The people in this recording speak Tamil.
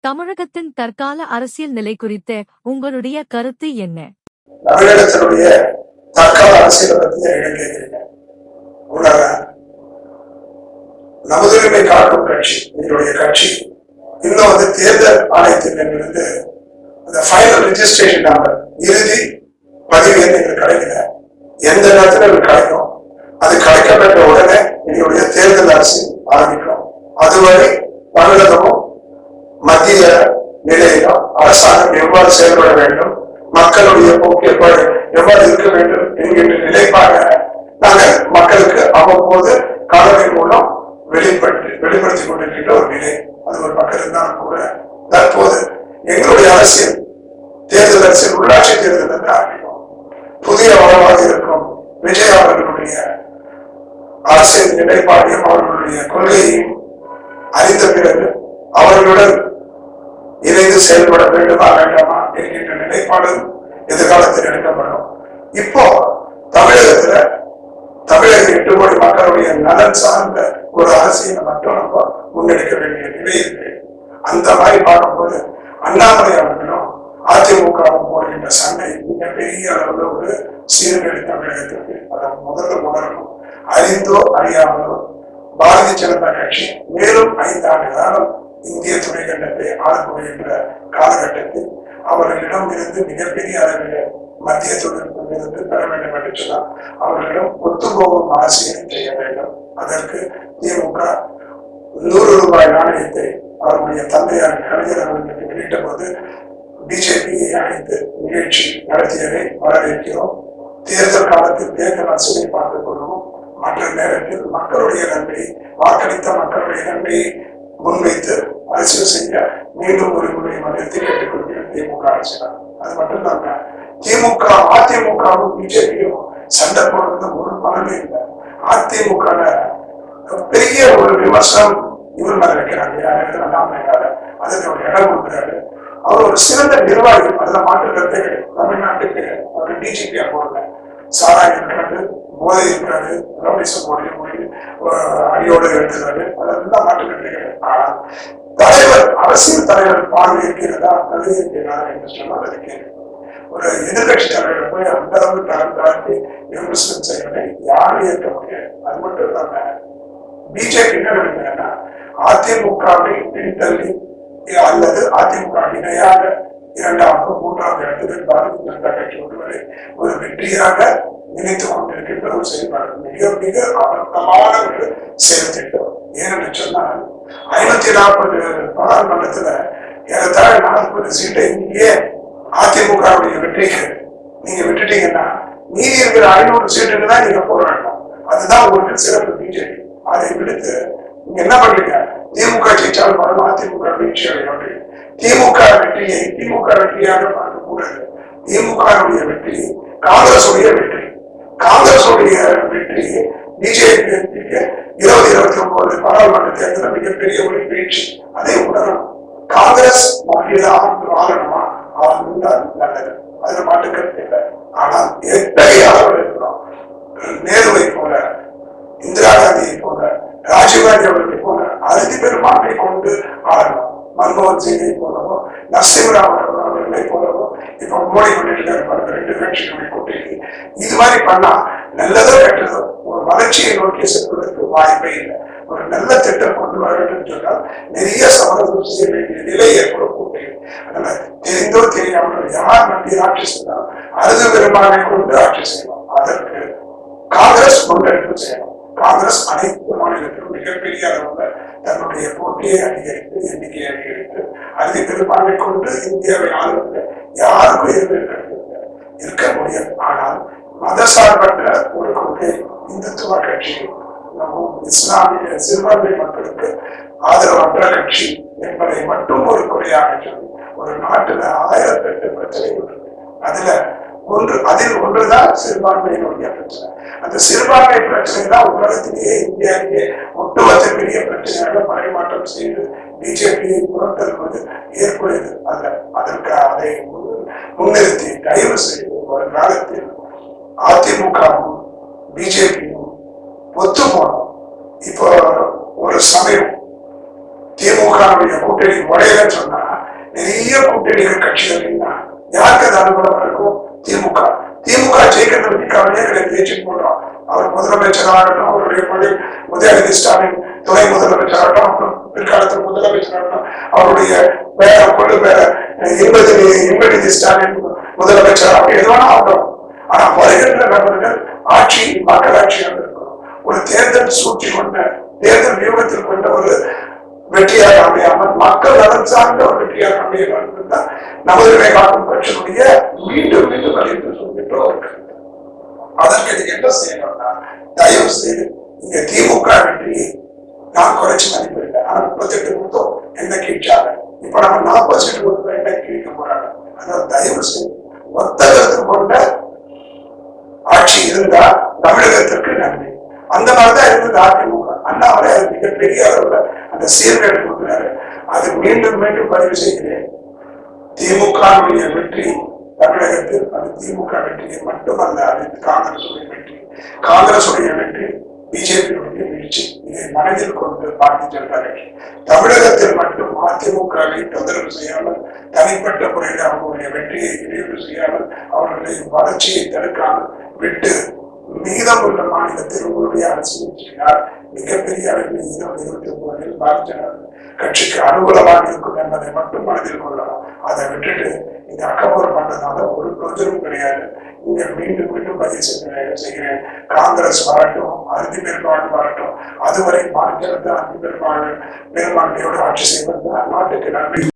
தமிழகத்தின் தற்கால அரசியல் நிலை குறித்த உங்களுடைய கருத்து என்ன? தமிழகத்தினுடைய தற்கால அரசியல் பத்தி நமதுரிமை காக்கும் கட்சி எங்களுடைய கட்சி. இன்னும் வந்து தேர்தல் ஆணையத்திலிருந்து அந்த ஃபைனல் ரிஜிஸ்ட்ரேஷன் நம்பர் இறுதி பதிவு எங்களுக்கு கிடைக்கல. எந்த நேரத்தில் எங்களுக்கு கிடைக்கும்? அது கிடைக்கப்பட்ட உடனே எங்களுடைய தேர்தல் அரசு ஆரம்பிக்கும். அதுவரை தமிழகமும் மத்திய நிலையிலும் அரசாங்கம் எவ்வாறு செயல்பட வேண்டும் மக்களுடைய போக்கு எவ்வாறு எவ்வாறு இருக்க வேண்டும் என்கின்ற நிலைப்பாக நாங்கள் மக்களுக்கு அவ்வப்போது கலவை மூலம் வெளிப்படுத்தி வெளிப்படுத்திக் கொண்டிருக்கின்ற ஒரு நிலை. அது ஒரு பக்கம் இருந்தாலும் கூட தற்போது எங்களுடைய அரசியல் தேர்தல் அரசியல் உள்ளாட்சி தேர்தல் என்று ஆரம்பிக்கும் புதிய வரவாக இருக்கும். விஜய் அவர்களுடைய அரசியல் நிலைப்பாடையும் அவர்களுடைய கொள்கையையும் அறிந்த பிறகு அவர்களுடன் செயல்பட வேண்டுமா வேண்டாமா என்கின்ற நிலைப்பாடு எதிர்காலத்தில் எடுக்கப்படும். இப்போ தமிழகத்துல தமிழக எட்டு கோடி மக்களுடைய நலன் சார்ந்த ஒரு அரசியலை மட்டும் நம்ம முன்னெடுக்க வேண்டிய நிலை இருக்கு. அந்த மாதிரி பார்க்கும்போது அண்ணாமலை அவர்களும் அதிமுகவும் போடுகின்ற சண்டை மிக பெரிய அளவுல ஒரு சீர்கேடு தமிழகத்திற்கு அதை முதல்ல உணரணும். அறிந்தோ அறியாமலோ பாரதிய ஜனதா கட்சி மேலும் ஐந்து ஆண்டு காலம் கண்டத்தை ஆளக்கூடிய காலகட்டத்தில் அவர்களிடம் இருந்து மிகப்பெரிய அளவில் மத்திய தொழில்நுட்பம் இருந்து பெற வேண்டும் என்று சொன்னால் அவர்களிடம் ஒத்துப்போகும் அரசியலை செய்ய வேண்டும். அதற்கு திமுக நூறு ரூபாய் நாணயத்தை அவருடைய தந்தையார் கலைஞர் அவர்களுக்கு வெளியிட்ட போது பிஜேபியை அழைத்து நிகழ்ச்சி நடத்தியதை வரவேற்கிறோம். தேர்தல் காலத்தில் தேர்தல் அரசியலை பார்த்துக் கொள்வோம். மற்ற நேரத்தில் மக்களுடைய நன்மை வாக்களித்த மக்களுடைய நன்மையை முன்வைத்து அரசியல் செய்ய மீண்டும் ஒரு முறை மதித்து கேட்டுக்கொள்கிறேன். திமுக அரசியல் அது மட்டும் இல்லாம திமுக அதிமுகவும் பிஜேபியும் சண்டை போடுறது ஒரு மனமே இல்லை. அதிமுக பெரிய ஒரு விமர்சனம் இவர் மேல வைக்கிறாங்க. யார் அண்ணாமலையார அதுக்கு ஒரு இடம் கொடுக்குறாரு. அவர் ஒரு சிறந்த நிர்வாகி. அதுல மாற்று கருத்தே தமிழ்நாட்டுக்கு ஒரு டிஜிபியா போடுங்க சாராய் இருக்கிறாரு போதை இருக்கிறாரு ரவுடிசம் போடி போய் அடியோடு எடுக்கிறாரு அதெல்லாம் மாற்று கருத்தே ஆனா தலைவர் அரசியல் தலைவர் பார்வை இருக்கிறதா தகுதி இருக்கிறதா என்று சொன்னால் அது ஒரு எதிர்கட்சி தலைவர் போய் அந்த அளவு தரம் தாழ்த்தி விமர்சனம் செய்வதை யாரும் ஏற்க முடியாது அது மட்டும் இல்லாம பிஜேபி என்ன நினைக்கிறேன்னா அதிமுகவை பின்தள்ளி அல்லது அதிமுக இணையாக இரண்டாவது மூன்றாவது இடத்துக்கு பாரதிய ஜனதா கட்சி ஒருவரை ஒரு வெற்றியாக நினைத்துக் கொண்டிருக்கின்ற ஒரு செயல்பாடு. மிக மிக அபத்தமான ஒரு செயல் திட்டம். ஏனென்று சொன்னால் ஐநூத்தி நாற்பது பாராளுமன்றத்துல ஏறத்தாழ நாற்பது சீட்டை இங்கே அதிமுகவுடைய வெற்றிக்கு நீங்க விட்டுட்டீங்கன்னா மீதி இருக்கிற ஐநூறு சீட்டுக்கு தான் நீங்க போராடணும். அதுதான் உங்களுக்கு சிறப்பு பிஜேபி அதை விடுத்து நீங்க என்ன பண்றீங்க? திமுக ஜெயிச்சால் வரும் அதிமுக வீழ்ச்சி அடையும் திமுக வெற்றியை திமுக வெற்றியாக பார்க்கக்கூடாது. திமுகவுடைய வெற்றி காங்கிரஸ் உடைய வெற்றி. காங்கிரஸ் உடைய வெற்றி பிஜேபி வெற்றிக்கு இருபது இருபத்தி நாடாளுமன்ற பாராளுமன்ற மிகப்பெரிய ஒரு வீழ்ச்சி? அதை உணரும் காங்கிரஸ் மாநில ஆண்டு ஆளணுமா ஆளுந்தான் நல்லது. அதுல மாட்டுக்கிறது இல்லை. ஆனால் எத்தகைய அளவில் இருக்கிறோம்? நேருவை போல இந்திரா காந்தியை போல ராஜீவ்காந்தி அவர்களை போல அறுதி பெரும்பான்மை கொண்டு ஆளணும். மன்மோகன் சிங்கை போலவோ நரசிம்மராவ் அவர்களை போலவோ இப்ப மோடி பண்ணிட்டு ரெண்டு கட்சிகளை கூட்டணி இது மாதிரி பண்ணா நல்லதோ கெட்டதோ ஒரு வளர்ச்சியை நோக்கி செல்வதற்கு வாய்ப்பே இல்லை. ஒரு நல்ல திட்டம் கொண்டு வர வேண்டும் சொன்னால் நிறைய சமரசம் செய்ய வேண்டிய நிலை ஏற்படும் அதனால தெரிந்தோ தெரியாமல் யார் நம்பி ஆட்சி செய்தாலும் அறுதி பெரும்பான்மை கொண்டு ஆட்சி செய்யணும் அதற்கு காங்கிரஸ் முன்னெடுப்பு செய்யணும். காங்கிரஸ் அனைத்து மாநிலத்திலும் மிகப்பெரிய அளவில் தன்னுடைய போட்டியை அதிகரித்து எண்ணிக்கையை அதிகரித்து அறுதி பெரும்பான்மை கொண்டு இந்தியாவை ஆளுநர் யாருக்கும் இருக்க இருக்க முடியாது ஆனால் மதசார்பற்ற ஒரு கொள்கை இந்துத்துவ கட்சி இஸ்லாமிய சிறுபான்மை மக்களுக்கு ஆதரவற்ற கட்சி என்பதை மட்டும் ஒரு குறையாக சொல்லி ஒரு நாட்டுல ஆயிரத்தெட்டு பிரச்சனைகள் இருக்கு அதுல ஒன்று அதில் ஒன்றுதான் சிறுபான்மையினுடைய பிரச்சனை. அந்த சிறுபான்மை பிரச்சனை தான் உலகத்திலேயே இந்தியாவிலேயே ஒட்டுமொத்த பெரிய பிரச்சனையாக பரிமாற்றம் செய்து பிஜேபியை புறத்தருவது ஏற்புடையது அல்ல. அதற்கு அதை முன்னிறுத்தி தயவு செய்து ஒரு காலத்தில் அதிமுகவும் பிஜேபியும் ஒத்து போனோம் அவர் முதலமைச்சராகட்டும் அவருடைய மகள் உதயநிதி ஸ்டாலின் துணை முதலமைச்சராகட்டும் அப்புறம் பிற்காலத்தில் முதலமைச்சராகட்டும் அவருடைய வேற கொண்டு வேற இன்பதி இன்பநிதி ஸ்டாலின் முதலமைச்சராக எதுவான ஆகட்டும். ஆனா வருகின்ற நபர்கள் ஆட்சி மக்களாட்சியாக இருக்கணும் ஒரு தேர்தல் சூழ்ச்சி கொண்ட தேர்தல் வியூகத்தில் கொண்ட ஒரு வெற்றியாக அமையாமல் மக்கள் நலன் சார்ந்த ஒரு வெற்றியாக அமைய வேண்டும் தான். நமது விவேகானந்த மீண்டும் மீண்டும் வலியுறுத்தி சொல்கின்ற ஒரு அதற்கு இது என்ன செய்யணும்னா தயவு செய்து இங்க திமுக வெற்றியை நான் குறைச்சு மதிப்பிடல ஆனா முப்பத்தெட்டு கொடுத்தோம். என்ன கீழ்ச்சாங்க இப்ப நம்ம நாற்பது சீட்டு கொடுத்தோம். என்ன கேட்க போறாங்க? அதனால தயவு செய்து ஒத்த கொண்ட ஆட்சி இருந்தா தமிழகத்திற்கு நன்மை அந்த மாதிரிதான் இருந்தது அதிமுக. அண்ணாமலை அது மிகப்பெரிய அளவுல அந்த சீர்கேடு கொடுக்கிறாரு. அது மீண்டும் மீண்டும் பதிவு செய்கிறேன். திமுகவுடைய வெற்றி தமிழகத்தில் அது திமுக வெற்றியை மட்டுமல்ல அது காங்கிரசுடைய வெற்றி காங்கிரசுடைய வெற்றி பிஜேபியுடைய வீழ்ச்சி இதை மனதில் கொண்டு பாரதிய ஜனதா கட்சி தமிழகத்தில் மட்டும் அதிமுகவை தொந்தரவு செய்யாமல் தனிப்பட்ட முறையில் அவர்களுடைய வெற்றியை இடையூறு செய்யாமல் அவர்களுடைய வளர்ச்சியை தடுக்காமல் விட்டு மீதம் உள்ள மாநிலத்தில் உங்களுடைய அரசு செய்தால் மிகப்பெரிய அளவில் இருபது இருபத்தி ஒன்பதில் பாரதிய கட்சிக்கு அனுகூலமாக இருக்கும் என்பதை மட்டும் மனதில் கொள்ளலாம். அதை விட்டுட்டு இந்த அக்கப்புறம் பண்றதுனால ஒரு பிரயோஜனம் கிடையாது. இங்க மீண்டும் மீண்டும் பதிவு செய்கிறேன் செய்கிறேன் காங்கிரஸ் வரட்டும் அறுதி பெரும்பான்மை வரட்டும். அதுவரை பாரதிய ஜனதா அறுதி பெரும்பான்மை பெரும்பான்மையோடு ஆட்சி செய்வது நாட்டுக்கு நன்மை